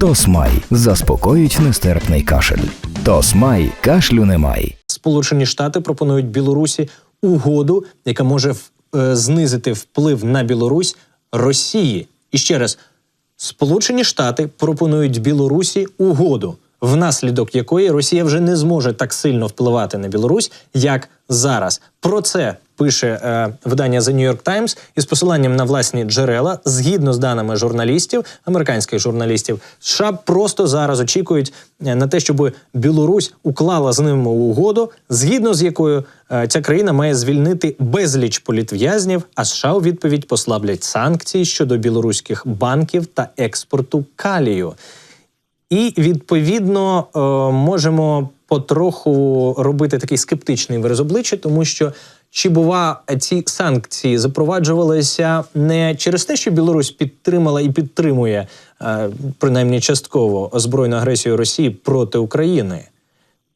Тосмай заспокоїть нестерпний кашель. Тосмай кашлю немає. Сполучені Штати пропонують Білорусі угоду, яка може е, знизити вплив на Білорусь Росії. І ще раз, Сполучені Штати пропонують Білорусі угоду, внаслідок якої Росія вже не зможе так сильно впливати на Білорусь, як зараз. Про це пише е, видання The New York Times із посиланням на власні джерела, згідно з даними журналістів, американських журналістів, США просто зараз очікують е, на те, щоб Білорусь уклала з ними угоду, згідно з якою е, ця країна має звільнити безліч політв'язнів, а США у відповідь послаблять санкції щодо білоруських банків та експорту калію. І відповідно е, можемо потроху робити такий скептичний вираз обличчя, тому що чи бува ці санкції запроваджувалися не через те, що Білорусь підтримала і підтримує е, принаймні частково озброєну агресію Росії проти України.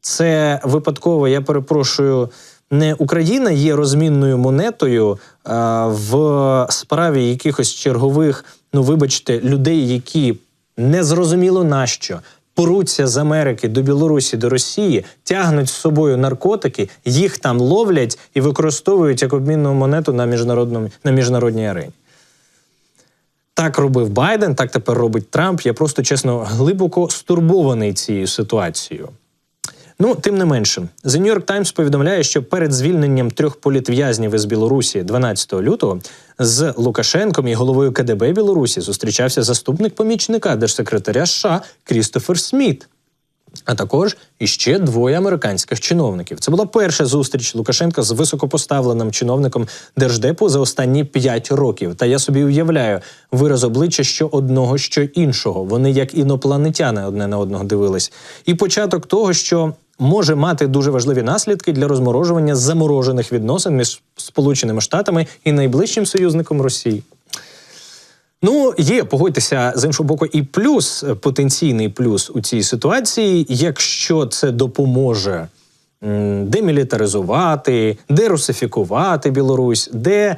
Це випадково, я перепрошую, не Україна є розмінною монетою в справі якихось чергових, ну вибачте, людей, які незрозуміло нащо. Поруться з Америки до Білорусі до Росії, тягнуть з собою наркотики, їх там ловлять і використовують як обмінну монету на міжнародному на міжнародній арені. Так робив Байден, так тепер робить Трамп. Я просто чесно глибоко стурбований цією ситуацією. Ну, тим не менше, The New York Times повідомляє, що перед звільненням трьох політв'язнів із Білорусі 12 лютого з Лукашенком і головою КДБ Білорусі зустрічався заступник помічника держсекретаря США Крістофер Сміт. А також іще двоє американських чиновників. Це була перша зустріч Лукашенка з високопоставленим чиновником держдепу за останні п'ять років. Та я собі уявляю вираз обличчя що одного, що іншого. Вони як інопланетяни одне на одного дивились. І початок того, що може мати дуже важливі наслідки для розморожування заморожених відносин між Сполученими Штатами і найближчим союзником Росії. Ну, є, погодьтеся з іншого боку, і плюс, потенційний плюс у цій ситуації, якщо це допоможе демілітаризувати, дерусифікувати Білорусь, де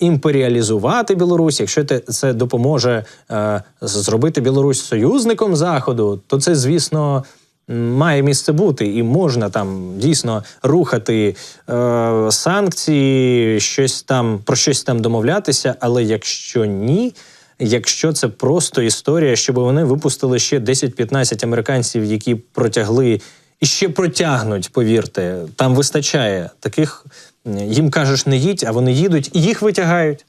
імперіалізувати Білорусь, якщо це допоможе е, зробити Білорусь союзником Заходу, то це, звісно. Має місце бути, і можна там дійсно рухати е, санкції, щось там про щось там домовлятися. Але якщо ні, якщо це просто історія, щоб вони випустили ще 10-15 американців, які протягли і ще протягнуть, повірте, там вистачає таких. Їм кажеш, не їдь, а вони їдуть і їх витягають.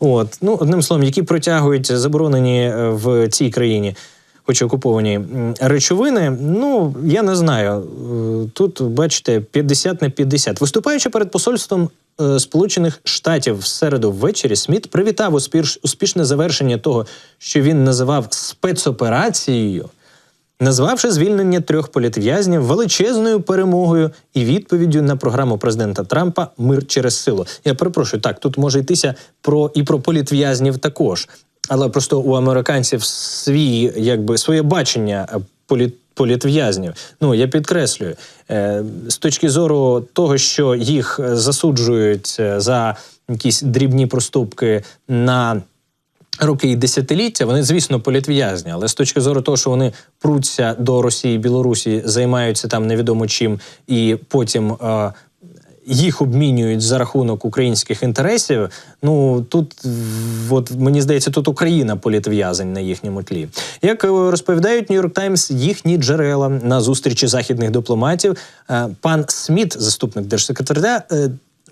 От ну одним словом, які протягують заборонені е, в цій країні, хоч окуповані речовини. Ну я не знаю. Е, Тут бачите 50 на 50. Виступаючи перед посольством е, Сполучених Штатів в середу ввечері, Сміт привітав успіш, успішне завершення того, що він називав спецоперацією назвавши звільнення трьох політв'язнів величезною перемогою і відповіддю на програму президента Трампа Мир через силу. Я перепрошую, так тут може йтися про і про політв'язнів також, але просто у американців свій, якби своє бачення е, політ. Політв'язнів, ну я підкреслюю, е, з точки зору того, що їх е, засуджують за якісь дрібні проступки на роки і десятиліття, вони, звісно, політв'язні, але з точки зору того, що вони пруться до Росії, Білорусі, займаються там невідомо чим, і потім їх обмінюють за рахунок українських інтересів. Ну тут от мені здається, тут Україна політв'язень на їхньому тлі. Як е, розповідають Нью-Йорк Таймс, їхні джерела на зустрічі західних дипломатів, е, пан Сміт, заступник держсекретаря.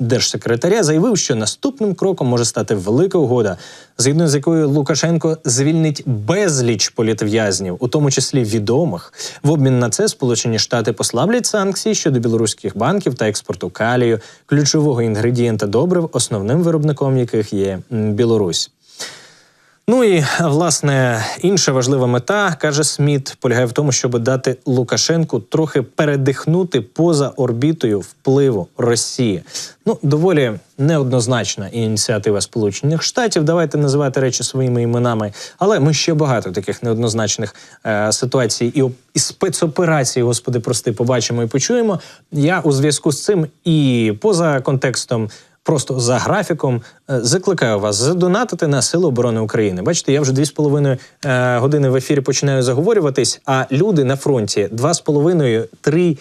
Держсекретаря заявив, що наступним кроком може стати велика угода, згідно з якою Лукашенко звільнить безліч політв'язнів, у тому числі відомих. В обмін на це Сполучені Штати послаблять санкції щодо білоруських банків та експорту калію, ключового інгредієнта добрив, основним виробником яких є Білорусь. Ну і власне інша важлива мета, каже Сміт, полягає в тому, щоб дати Лукашенку трохи передихнути поза орбітою впливу Росії. Ну, доволі неоднозначна ініціатива Сполучених Штатів. Давайте називати речі своїми іменами. Але ми ще багато таких неоднозначних е, ситуацій і, і спецоперацій, господи, прости, побачимо і почуємо. Я у зв'язку з цим і поза контекстом просто за графіком. Е, Закликаю вас задонатити на Сили оборони України. Бачите, я вже дві з половиною е, години в ефірі починаю заговорюватись, а люди на фронті два з половиною, три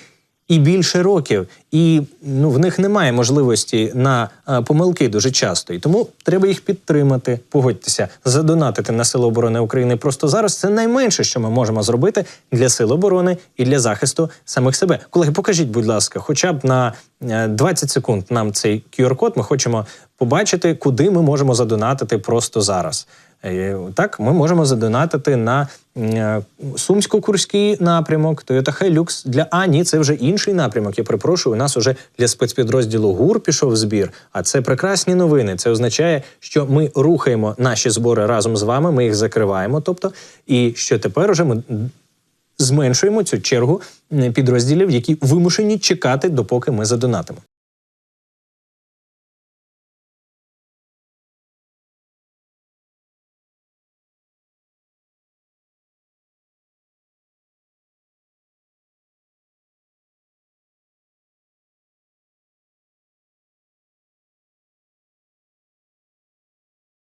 і більше років, і ну в них немає можливості на е, помилки дуже часто. І тому треба їх підтримати. Погодьтеся, задонатити на Сили оборони України просто зараз. Це найменше, що ми можемо зробити для сил оборони і для захисту самих себе. Колеги, покажіть, будь ласка, хоча б на е, 20 секунд нам цей QR-код. Ми хочемо побачити, куди ми можемо задонатити просто зараз. Е, Так, ми можемо задонатити на е, Сумсько-Курський напрямок, Toyota Hilux для А, ні, це вже інший напрямок. Я перепрошую, у нас уже для спецпідрозділу ГУР пішов збір. А це прекрасні новини. Це означає, що ми рухаємо наші збори разом з вами. Ми їх закриваємо. Тобто, і що тепер уже ми зменшуємо цю чергу підрозділів, які вимушені чекати, допоки ми задонатимо.